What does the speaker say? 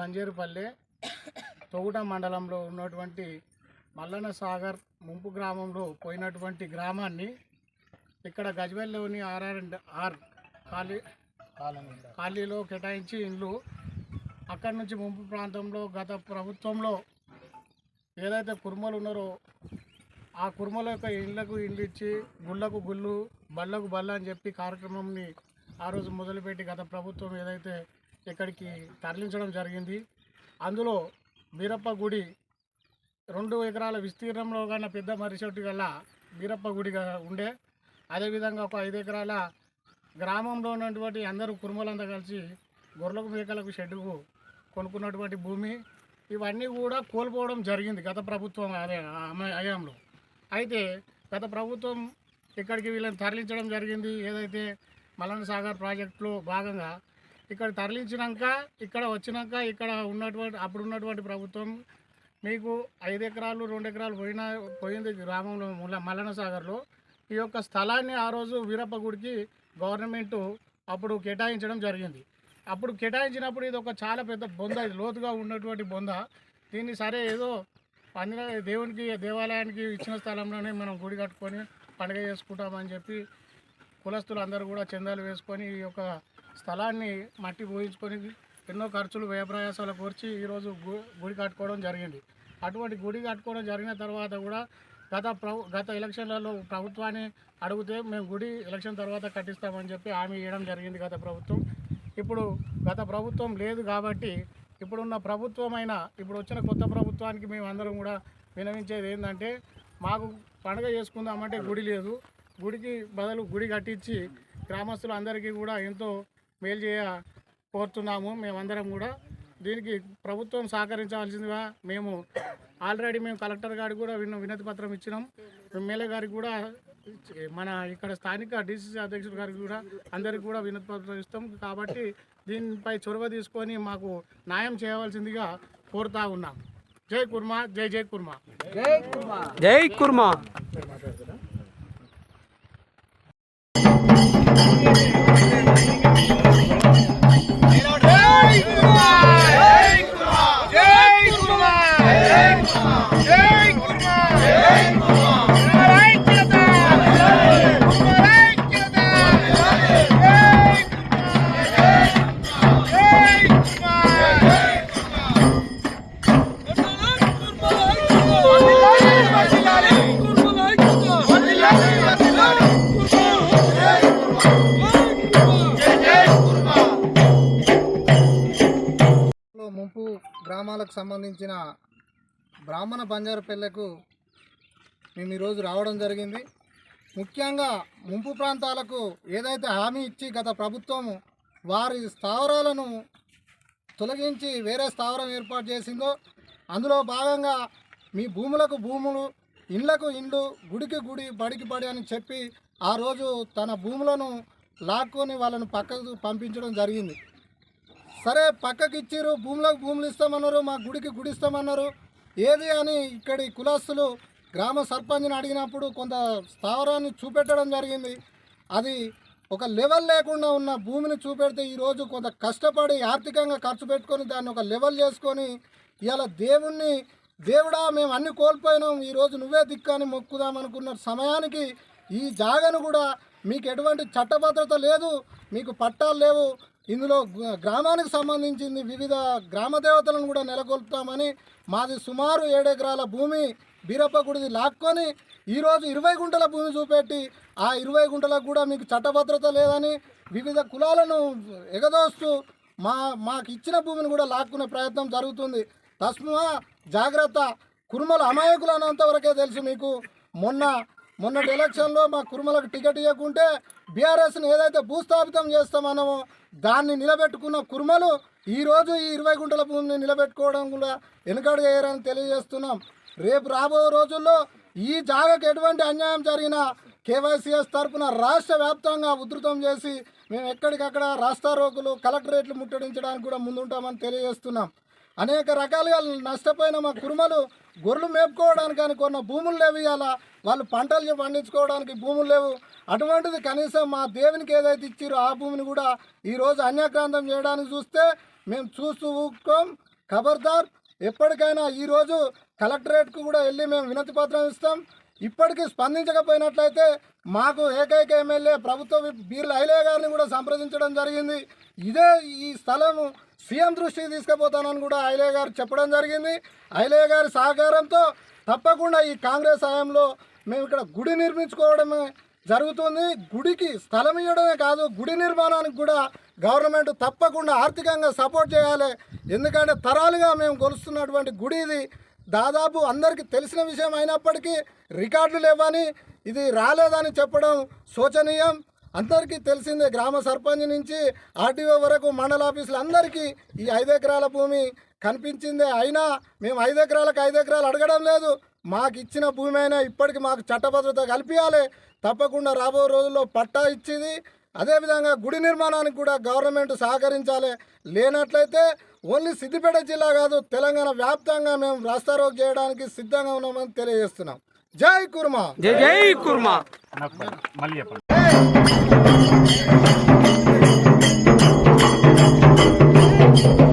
బంజేరుపల్లె తొగుట మండలంలో ఉన్నటువంటి మల్లన సాగర్ ముంపు గ్రామంలో పోయినటువంటి గ్రామాన్ని ఇక్కడ గజ్వెల్లోని ఆర్ఆర్ అండ్ ఆర్ ఖాళీ ఖాళీలో కేటాయించి ఇండ్లు అక్కడి నుంచి ముంపు ప్రాంతంలో గత ప్రభుత్వంలో ఏదైతే కుర్మలు ఉన్నారో ఆ కుర్మల యొక్క ఇండ్లకు ఇండ్లు ఇచ్చి గుళ్ళకు గుళ్ళు బళ్ళకు బల్ల అని చెప్పి కార్యక్రమంని ఆ రోజు మొదలుపెట్టి గత ప్రభుత్వం ఏదైతే ఇక్కడికి తరలించడం జరిగింది. అందులో బీరప్ప గుడి రెండు ఎకరాల విస్తీర్ణంలో కన్నా పెద్ద మర్రి గల బీరప్ప గుడిగా ఉండే. అదేవిధంగా ఒక ఐదు ఎకరాల గ్రామంలో ఉన్నటువంటి అందరూ కురుమలంతా కలిసి గొర్రెలకు మేకలకు షెడ్డుకు కొనుక్కున్నటువంటి భూమి. ఇవన్నీ కూడా కోల్పోవడం జరిగింది గత ప్రభుత్వం అదే ఆమె హయాంలో. అయితే గత ప్రభుత్వం ఇక్కడికి వీళ్ళని తరలించడం జరిగింది. ఏదైతే మలన సాగర్ ప్రాజెక్టులో భాగంగా ఇక్కడ తరలించినాక ఇక్కడ వచ్చినాక ఇక్కడ ఉన్నటువంటి అప్పుడు ఉన్నటువంటి ప్రభుత్వం మీకు ఐదు ఎకరాలు రెండు ఎకరాలు పోయినా పోయింది గ్రామంలో మల్లనసాగర్లో మల్లన సాగర్లో ఈ యొక్క స్థలాన్ని ఆ రోజు వీరప్ప గుడికి గవర్నమెంట్ అప్పుడు కేటాయించడం జరిగింది. అప్పుడు కేటాయించినప్పుడు ఇది ఒక చాలా పెద్ద బొంద ఇది లోతుగా ఉన్నటువంటి బొంద. దీన్ని సరే ఏదో పండుగ దేవునికి దేవాలయానికి ఇచ్చిన స్థలంలోనే మనం గుడి కట్టుకొని పండుగ చేసుకుంటామని చెప్పి కులస్తులు అందరూ కూడా చందాలు వేసుకొని ఈ యొక్క స్థలాన్ని మట్టి పోయించుకొని ఎన్నో ఖర్చులు వ్యయప్రయాసాలు కోర్చి ఈరోజు గు- గుడి కట్టుకోవడం జరిగింది. అటువంటి గుడి కట్టుకోవడం జరిగిన తర్వాత కూడా గత ప్రభు గత ఎలక్షన్లలో ప్రభుత్వాన్ని అడిగితే మేము గుడి ఎలక్షన్ తర్వాత కట్టిస్తామని చెప్పి హామీ ఇవ్వడం జరిగింది గత ప్రభుత్వం. ఇప్పుడు గత ప్రభుత్వం లేదు కాబట్టి ఇప్పుడున్న ప్రభుత్వం అయినా ఇప్పుడు వచ్చిన కొత్త ప్రభుత్వానికి మేము అందరం కూడా వినవించేది ఏంటంటే మాకు పండుగ చేసుకుందామంటే గుడి లేదు. గుడికి బదులు గుడి కట్టించి గ్రామస్తులు అందరికీ కూడా ఎంతో మేలు చేయ కోరుతున్నాము మేమందరం కూడా. దీనికి ప్రభుత్వం సహకరించవలసిందిగా మేము ఆల్రెడీ మేము కలెక్టర్ గారికి కూడా విన్న వినతి పత్రం ఇచ్చినాం. ఎమ్మెల్యే గారికి కూడా మన ఇక్కడ స్థానిక డిసిసి అధ్యక్షుడు గారికి కూడా అందరికి కూడా వినతి పత్రం ఇస్తాం. కాబట్టి దీనిపై చొరవ తీసుకొని మాకు న్యాయం చేయవలసిందిగా కోరుతా ఉన్నాం. జై కుర్మా జై జై కుర్మా. జై కుర్మా. లో గ్రామాలకు సంబంధించిన బ్రాహ్మణ బంజారు పెళ్ళకు మేము ఈరోజు రావడం జరిగింది. ముఖ్యంగా ముంపు ప్రాంతాలకు ఏదైతే హామీ ఇచ్చి గత ప్రభుత్వం వారి స్థావరాలను తొలగించి వేరే స్థావరం ఏర్పాటు చేసిందో అందులో భాగంగా మీ భూములకు భూములు ఇండ్లకు ఇండ్లు గుడికి గుడి బడికి బడి అని చెప్పి ఆ రోజు తన భూములను లాక్కొని వాళ్ళను పక్కకు పంపించడం జరిగింది. సరే పక్కకి ఇచ్చిర్రు భూములకు భూములు ఇస్తామన్నారు మా గుడికి గుడి ఇస్తామన్నారు. ఏది అని ఇక్కడి కులస్తులు గ్రామ సర్పంచ్ని అడిగినప్పుడు కొంత స్థావరాన్ని చూపెట్టడం జరిగింది. అది ఒక లెవెల్ లేకుండా ఉన్న భూమిని చూపెడితే ఈరోజు కొంత కష్టపడి ఆర్థికంగా ఖర్చు పెట్టుకొని దాన్ని ఒక లెవెల్ చేసుకొని ఇవాళ దేవుణ్ణి దేవుడా మేము అన్ని కోల్పోయినాం ఈరోజు నువ్వే దిక్కని మొక్కుదామనుకున్న సమయానికి ఈ జాగను కూడా మీకు ఎటువంటి చట్టభద్రత లేదు మీకు పట్టాలు లేవు ఇందులో గ్రామానికి సంబంధించింది వివిధ గ్రామ దేవతలను కూడా నెలకొల్పుతామని మాది సుమారు ఏడెకరాల భూమి బీరప్ప గుడిది లాక్కొని ఈరోజు ఇరవై గుంటల భూమి చూపెట్టి ఆ ఇరవై గుంటలకు కూడా మీకు చట్టభద్రత లేదని వివిధ కులాలను ఎగదోస్తూ మా మాకు ఇచ్చిన భూమిని కూడా లాక్కునే ప్రయత్నం జరుగుతుంది. తస్మా జాగ్రత్త. కురుమల అమాయకులు అన్నంతవరకే తెలుసు మీకు. మొన్న మొన్నటి ఎలక్షన్లో మా కుర్మలకు టికెట్ ఇవ్వకుంటే బీఆర్ఎస్ని ఏదైతే భూస్థాపితం చేస్తామన్నామో దాన్ని నిలబెట్టుకున్న కుర్మలు ఈరోజు ఈ ఇరవై గుంటల భూమిని నిలబెట్టుకోవడం కూడా వెనుకడు చేయరని తెలియజేస్తున్నాం. రేపు రాబోయే రోజుల్లో ఈ జాగకు ఎటువంటి అన్యాయం జరిగినా కేవైసీఎస్ తరఫున రాష్ట్ర వ్యాప్తంగా ఉధృతం చేసి మేము ఎక్కడికక్కడ రాస్తారోకులు కలెక్టరేట్లు ముట్టడించడానికి కూడా ముందుంటామని తెలియజేస్తున్నాం. అనేక రకాలుగా నష్టపోయిన మా కురుమలు గొర్రెలు మేపుకోవడానికి కానీ కొన్న భూములు లేవు ఇవాళ వాళ్ళు పంటలు పండించుకోవడానికి భూములు లేవు. అటువంటిది కనీసం మా దేవునికి ఏదైతే ఇచ్చారో ఆ భూమిని కూడా ఈరోజు అన్యాక్రాంతం చేయడానికి చూస్తే మేము చూస్తూ ఊక్కోం ఖబర్దార్ ఎప్పటికైనా ఈరోజు కలెక్టరేట్కు కూడా వెళ్ళి మేము వినతి పత్రం ఇస్తాం. ఇప్పటికీ స్పందించకపోయినట్లయితే మాకు ఏకైక ఎమ్మెల్యే ప్రభుత్వ బీర్ల ఐలయ్య గారిని కూడా సంప్రదించడం జరిగింది. ఇదే ఈ స్థలం సీఎం దృష్టికి తీసుకుపోతానని కూడా ఐలయ్య గారు చెప్పడం జరిగింది. ఐలయ్య గారి సహకారంతో తప్పకుండా ఈ కాంగ్రెస్ హయాంలో మేము ఇక్కడ గుడి నిర్మించుకోవడమే జరుగుతుంది. గుడికి స్థలం ఇవ్వడమే కాదు గుడి నిర్మాణానికి కూడా గవర్నమెంట్ తప్పకుండా ఆర్థికంగా సపోర్ట్ చేయాలి. ఎందుకంటే తరాలుగా మేము కొలుస్తున్నటువంటి గుడి ఇది. దాదాపు అందరికీ తెలిసిన విషయం అయినప్పటికీ రికార్డులు లేవని ఇది రాలేదని చెప్పడం శోచనీయం. అందరికీ తెలిసిందే గ్రామ సర్పంచ్ నుంచి ఆర్టీఓ వరకు మండల ఆఫీసులు అందరికీ ఈ ఐదు ఎకరాల భూమి కనిపించిందే. అయినా మేము ఐదు ఎకరాలకు ఐదు ఎకరాలు అడగడం లేదు. మాకు ఇచ్చిన భూమి అయినా ఇప్పటికి మాకు చట్టభద్రత కల్పించాలి తప్పకుండా రాబో రోజుల్లో పట్టా ఇచ్చేది. అదేవిధంగా గుడి నిర్మాణానికి కూడా గవర్నమెంట్ సహకరించాలి. లేనట్లయితే ఓన్లీ సిద్దిపేట జిల్లా కాదు తెలంగాణ వ్యాప్తంగా మేము రాస్తారోక్ చేయడానికి సిద్ధంగా ఉన్నామని తెలియజేస్తున్నాం. జై కుర్మా. జై జై కుర్మా. thank you